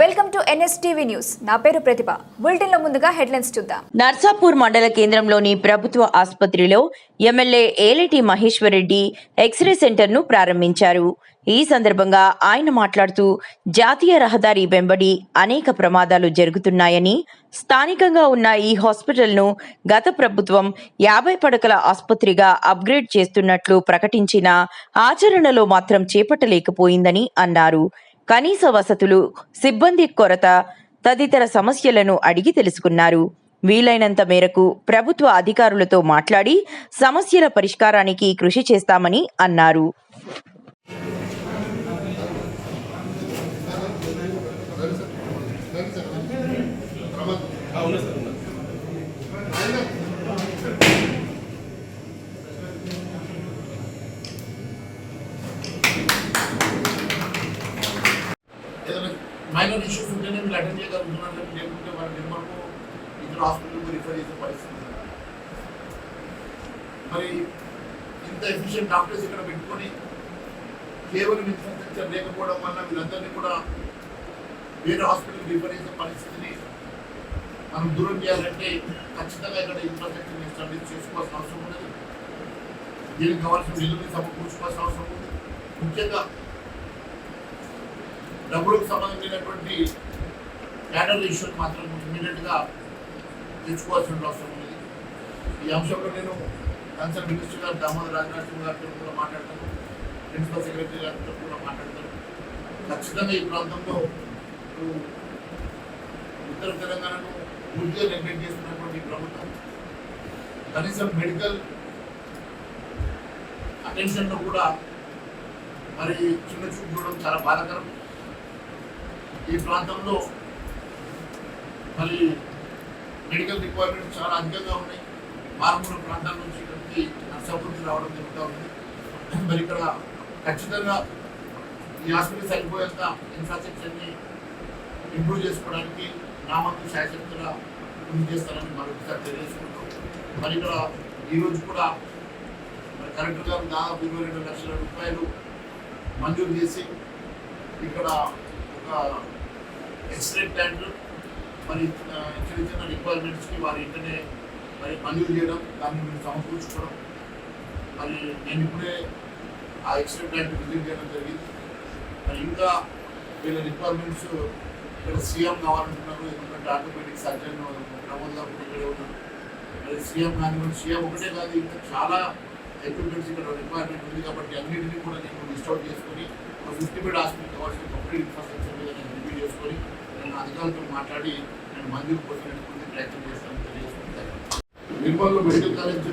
Welcome to NSTV news. నా పేరు ప్రతిభ. బులెటిన్లో ముందుగా హెడ్లైన్స్ చూద్దాం. నర్సాపూర్ మండల కేంద్రంలోని ప్రభుత్వ ఆసుపత్రిలో ఎమ్మెల్యే ఏలేటి మహేశ్వరరెడ్డి ఎక్స్రే సెంటర్ను ప్రారంభించారు. ఈ సందర్భంగా ఆయన మాట్లాడుతూ జాతీయ రహదారి వెంబడి అనేక ప్రమాదాలు జరుగుతున్నాయని స్థానికంగా ఉన్న ఈ హాస్పిటల్ను గత ప్రభుత్వం యాభై పడకల ఆసుపత్రిగా అప్గ్రేడ్ చేస్తున్నట్లు ప్రకటించిన ఆచరణలో మాత్రం చేపట్టలేకపోయిందని అన్నారు. కనీస వసతులు సిబ్బంది కొరత తదితర సమస్యలను అడిగి తెలుసుకున్నారు. వీలైనంత మేరకు ప్రభుత్వ అధికారులతో మాట్లాడి సమస్యల పరిష్కారానికి కృషి చేస్తామని అన్నారు. ఏదైనా మైనర్ ఇష్యూస్ ఉంటేనే మీరు అటెండ్ చేయగలుగుతున్నారు లేకుంటే వాళ్ళ నెంబర్కు ఇతర హాస్పిటల్కి రిఫర్ చేసే పరిస్థితి మరి ఇంత ఎఫిషియెంట్ డాక్టర్స్ ఇక్కడ పెట్టుకొని కేవలం ఇన్ఫ్రాస్ట్రక్చర్ లేకపోవడం వల్ల వీళ్ళందరినీ కూడా వేరే హాస్పిటల్కి రిఫర్ చేసే పరిస్థితిని మనం దూరం చేయాలంటే ఖచ్చితంగా ఇక్కడ ఇన్ఫ్రాస్ట్రక్చర్ ఎస్టాబ్లిష్ చేసుకోవాల్సిన అవసరం ఉండదు దీనికి కావాల్సిన నిధులు సమకూర్చుకోవాల్సిన అవసరం ఉంది ముఖ్యంగా డబ్బులకు సంబంధించినటువంటి క్యాడర్ ఇష్యూని మాత్రం ఇమీడియట్గా తెచ్చుకోవాల్సిన అవసరం ఉంది. ఈ అంశంలో నేను కన్సర్న్ మినిస్టర్ గారు దామోదర్ సింగ్ గారితో కూడా మాట్లాడతాను. ప్రిన్సిపల్ సెక్రటరీ గారితో కూడా మాట్లాడతాను. ఖచ్చితంగా ఈ ప్రాంతంలో ఉత్తర తెలంగాణను పూర్తిగా నెగ్లెక్ట్ చేస్తున్నటువంటి ప్రభుత్వం కనీసం మెడికల్ అటెన్షన్లో కూడా మరి చిన్న చూపు చూడడం చాలా బాధాకరం. ఈ ప్రాంతంలో మళ్ళీ మెడికల్ రిక్వైర్మెంట్ చాలా అధికంగా ఉన్నాయి. మారుమూల ప్రాంతాల నుంచి ఇక్కడికి నర్సాపూర్కి రావడం జరుగుతూ ఉంది. మరి ఇక్కడ ఖచ్చితంగా ఈ హాస్పిటల్ సరిపోయేంత ఇన్ఫ్రాస్ట్రక్చర్ని ఇంప్రూవ్ చేసుకోవడానికి నా వంతు శాయశక్తుల కృషి చేస్తారని మరొకసారి తెలియజేసుకుంటూ మరి ఇక్కడ ఈరోజు కూడా మరి కరెక్ట్గా దాదాపు ఇరవై రెండు లక్షల రూపాయలు మంజూరు చేసి ఇక్కడ ఒక ఎక్స్రే ట్యాంక్ మరి చిన్న చిన్న రిక్వైర్మెంట్స్కి వారి ఇంటనే మరి మంజూరు చేయడం దాన్ని మీరు సమకూర్చుకోవడం మరి నేను ఇప్పుడే ఆ ఎక్స్రే ట్యాంక్ విజిట్ చేయడం జరిగింది. మరి ఇంకా వీళ్ళ రిక్వైర్మెంట్స్ ఇక్కడ సీఎం కావాలంటున్నారు ఎందుకంటే ఆటోమేటిక్ సర్జన్ ప్రమోద్ ఇక్కడే ఉన్నారు. మరి సీఎం కానివ్వండి సీఎం ఒకటే కాదు ఇంకా చాలా ఎక్విప్మెంట్స్ ఇక్కడ రిక్వైర్మెంట్ ఉంది కాబట్టి అన్నింటినీ కూడా నేను లిస్ట్ అవుట్ చేసుకొని ఫిఫ్టీ బెడ్ హాస్పిటల్ కావాల్సిన కంప్లీట్ ఇన్ఫ్రాస్ట్రక్చర్ మీద నేను రివ్యూ చేసుకొని నేను అధికారులతో మాట్లాడి నేను మందికి పోసినటువంటి ప్రయత్నం చేస్తాను తెలియజేసుకుంటాను నిర్మల్లో మెడికల్ కాలేజ్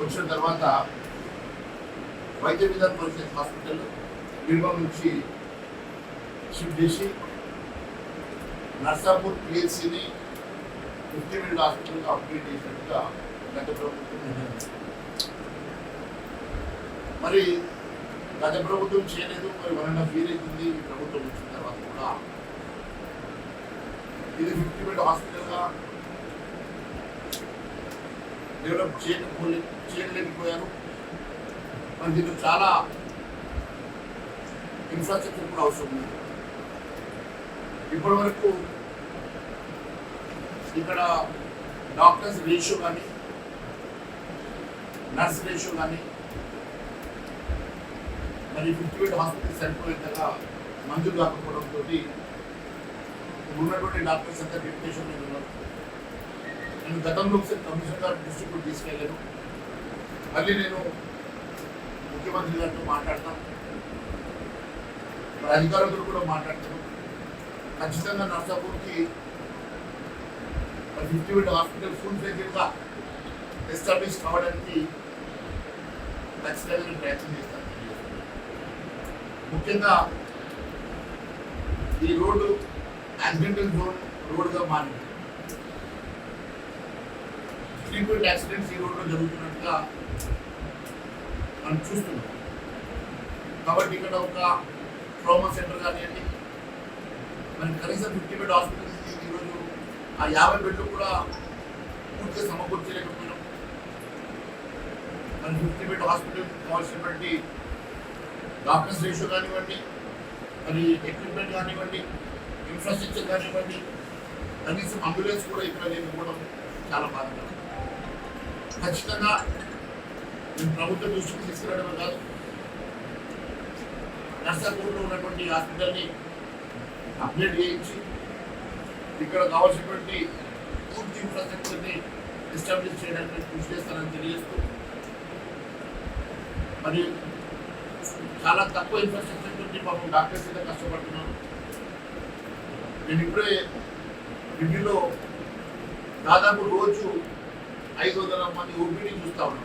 వచ్చిన తర్వాత వైద్య విధాన పరిషత్ హాస్పిటల్ నిర్మల్ నుంచి షిఫ్ట్ చేసి నర్సాపూర్ పిహెచ్సిని ఫిఫ్టీ మినిట్ హాస్పిటల్గా అప్గ్రేడ్ చేసినట్టుగా గత ప్రభుత్వం నిర్ణయించింది. మరి గత ప్రభుత్వం చేయలేదు మరి వన్ అండ్ హాఫ్ ఇయర్ అవుతుంది ఈ ప్రభుత్వం వచ్చిన తర్వాత కూడా. ఇది ఫిఫ్టీ బెడ్ హాస్పిటల్గా డెవలప్ చేయకపోలే చేయలేకపోయారు. మరి దీంట్లో చాలా ఇన్ఫ్రాస్ట్రక్చర్ కూడా అవసరం ఉంది ఇప్పటి వరకు ఇక్కడ డాక్టర్స్ రేషియో కానీ నర్స్ రేషియో కానీ మరి ఫిఫ్టీ బెడ్ హాస్పిటల్ సరిపోయేంతగా మంజూరు కాకపోవడంతో ఉన్నటువంటి డాక్టర్స్ అంతా డిప్యుటేషన్ మీద ఉన్నారు. నేను గతంలో ఒకసారి కమిషనర్ గారు దృష్టికి తీసుకెళ్ళాను. మళ్ళీ నేను ముఖ్యమంత్రి గారితో మాట్లాడతాను. మరి అధికారులతో కూడా మాట్లాడతాను. ఖచ్చితంగా నర్సాపూర్కి ఫిఫ్టీ బెడ్ హాస్పిటల్ ఫుల్ ఫ్లెడ్జ్డ్గా ఎస్టాబ్లిష్ కావడానికి ఖచ్చితంగా నేను ప్రయత్నం చేస్తాను. ముఖ్యంగా ఈ రోడ్డు యాక్సిడెంటల్ జోన్ రోడ్డుగా మారింది. ఫ్రీక్వెంట్ యాక్సిడెంట్స్ ఈ రోడ్లో జరుగుతున్నట్టుగా మనం చూస్తున్నాం. కాబట్టి ఇక్కడ ఒక ట్రామా సెంటర్ కానివ్వండి మరి కనీసం ఫిఫ్టీ బెడ్ హాస్పిటల్స్ ఈరోజు ఆ యాభై బెడ్లు కూడా పూర్తిగా సమకూర్చలేకపోయినాం మరి ఫిఫ్టీ బెడ్ హాస్పిటల్ కావాల్సినటువంటి డాక్టర్స్ రేషియో కానివ్వండి మరి ఎక్విప్మెంట్ కానివ్వండి ఇన్ఫ్రాస్ట్రక్చర్ కానివ్వండి కనీసం అంబులెన్స్ కూడా ఇక్కడ లేకపోవడం చాలా బాధాకరం ఖచ్చితంగా మేము ప్రభుత్వం దృష్టికి తీసుకురావడమే కాదు. నర్సాపూర్లో ఉన్నటువంటి హాస్పిటల్ని అప్గ్రేడ్ చేయించి ఇక్కడ కావాల్సినటువంటి పూర్తి ఇన్ఫ్రాస్ట్రక్చర్ని ఎస్టాబ్లిష్ చేయడానికి కృషి చేస్తానని తెలియజేస్తూ మరియు చాలా తక్కువ ఇన్ఫ్రాస్ట్రక్చర్ తోటి పాపం డాక్టర్స్ అయితే కష్టపడుతున్నాను నేను ఇప్పుడే ఢిల్లీలో దాదాపు రోజు ఐదు వందల మంది ఓపీడీ చూస్తా ఉన్నాం.